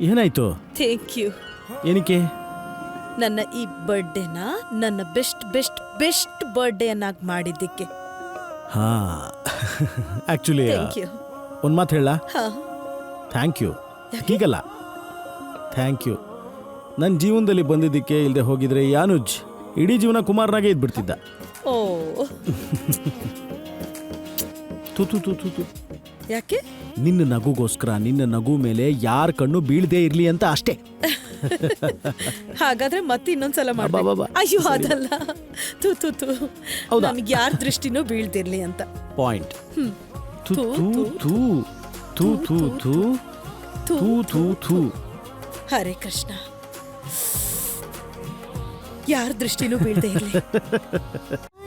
ಏನಾಯ್ತು? Thank you. ಏನಕ್ಕೆ? ನನ್ನ ಈ ಬರ್ಡೇನ ನನ್ನ ಬೆಸ್ಟ್ ಬೆಸ್ಟ್ ಬೆಸ್ಟ್ ಬರ್ಡೇಯನ್ನಾಗಿ ಮಾಡಿದ್ದಕ್ಕೆ. ಹಾ. Actually thank you. ಒಂದು ಮಾತು ಹೇಳ. ಹಾ. Thank you. ಹೀಗಲ್ಲ. Thank you. ನನ್ನ ಜೀವನದಲ್ಲಿ ಬಂದಿದ್ದಕ್ಕೆ ಇಲ್ಲದೆ ಹೋಗಿದ್ರೆ ಯಾನುಜ್ ಇಡೀ ಜೀವನ ಕುಮಾರನಾಗೆ ಇದ್ಬಿಡ್ತಿದ್ದ. ಓ. ತು ಯಾಕೆ? ನಿನ್ನ ನಗುಗೋಸ್ಕರ ನಿನ್ನ ನಗು ಮೇಲೆ ಯಾರ ಕಣ್ಣು ಬೀಳದೇ ಇರ್ಲಿ ಅಂತ ಅಷ್ಟೇ. ಹಾಗಾದ್ರೆ ಮತ್ತೆ ಇನ್ನೊಂದ್ಸಲ ಅಯ್ಯೋ ಅದಲ್ಲ. ತು ತು ತು. ಹೌದಾ? ನಮ್ಗೆ ಯಾರ ದೃಷ್ಟಿನೂ ಬೀಳ್ತಿರ್ಲಿ ಅಂತ. ಪಾಯಿಂಟ್. ಹ್ಮ್. ತು. ತು, ತು ತು ತು. ತು. ತು ತು, ತು. ತು ತು. ಹರೇ ಕೃಷ್ಣ. ಯಾರ ದೃಷ್ಟಿನೂ ಬೀಳ್ದೆ ಇರ್ಲಿ.